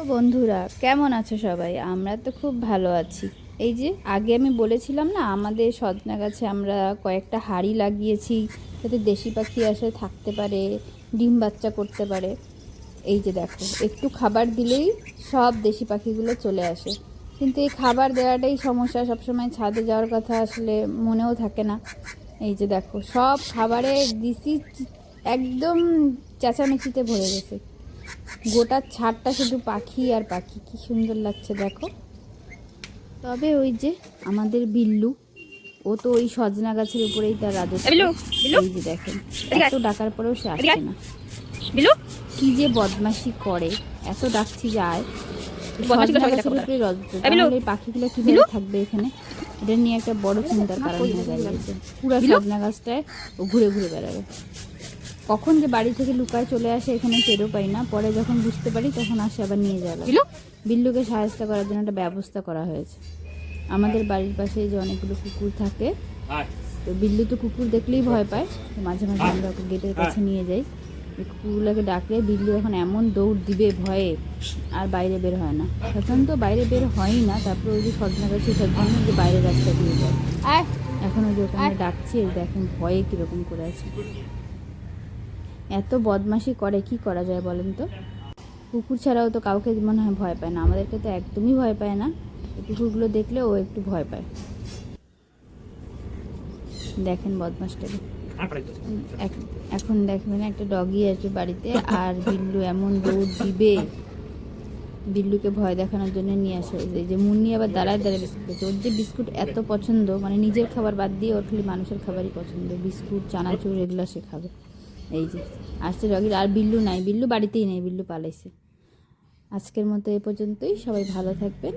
ও বন্ধুরা, কেমন আছো সবাই? আমরা তো খুব ভালো আছি। এই যে, আগে আমি বলেছিলাম না, আমাদের সজনা গাছে আমরা কয়েকটা হাড়ি লাগিয়েছি, যাতে দেশি পাখি আসে, থাকতে পারে, ডিম বাচ্চা করতে পারে। এই যে দেখো, একটু খাবার দিলেই সব দেশি পাখিগুলো চলে আসে। কিন্তু এই খাবার দেওয়াটাই সমস্যা, সবসময় ছাদে যাওয়ার কথা আসলে মনেও থাকে না। এই যে দেখো, সব খাবারে দিছি একদম চেঁচামেচিতে ভরে গেছে। গোটা ছাদটা শুধু পাখি আর পাখি। কি সুন্দর লাগছে দেখো। তবে ওই যে আমাদের বিল্লু ও তো ওই সজনা গাছের উপরেই তার রাজত্ব। এই যে দেখেন এত ডাকার পরেও সে আয়। না। বিলু কি যে বদমাশি করে এত ডাকছি যায় পাখিগুলো কীভাবে। থাকবে এখানে? এটা নিয়ে একটা বড় চিন্তার কারণ হয়ে দাঁড়িয়েছে পুরো সজনা গাছটায় ও ঘুরে ঘুরে বেড়াবে। কখন যে বাড়ি থেকে লুকায় চলে আসে এখানে টেরও পাই না। পরে যখন বুঝতে পারি তখন আসে আবার নিয়ে যাবে বিলু বিল্লুকে সাহায্য করার জন্য একটা ব্যবস্থা করা হয়েছে। আমাদের বাড়ির পাশে যে অনেকগুলো কুকুর থাকে তো বিল্লু তো কুকুর দেখলেই ভয় পায়। তো মাঝে মাঝে আমরা ওকে গেটের কাছে নিয়ে যাই। কুকুরগুলোকে ডাকলে বিল্লু এখন এমন দৌড় দিবে ভয়ে আর বাইরে বের হয় না। সাধারণত বাইরে বের হয়ই না তারপর ওই যে সজনা গাছে সজনা যে বাইরে রাস্তা দিয়ে যায়। এখন ওই যে ওখানে ডাকছে দেখেন ভয়ে কীরকম করে আছে। এত বদমাশি করে, কি করা যায় বলেন তো? কুকুর ছাড়াও তো কাউকে মনে হয় ভয় পায় না। আমাদেরকে তো একদমই ভয় পায় না। এই কুকুরগুলো দেখলে ও একটু ভয় পায়। দেখেন বদমাসটাকে এখন দেখবেন একটা ডগি আসবে বাড়িতে, আর বিল্লু এমন দৌড় দিবে। বিল্লুকে ভয় দেখানোর জন্য নিয়ে আসা। হয়েছে যে মুন্নি আবার দাঁড়ায় দাঁড়ায় বিস্কুট খেয়েছে ওর যে বিস্কুট এত পছন্দ মানে নিজের খাবার বাদ দিয়ে ওর খালি মানুষের খাবারই পছন্দ। বিস্কুট, চানাচুর, এগুলো সে খাবে। এই যে, আসছে ডগির আর বিল্লু নাই, বিল্লু বাড়িতেই নেই, বিল্লু পালাইছে। আজকের মতো এ পর্যন্তই, সবাই ভালো থাকবেন।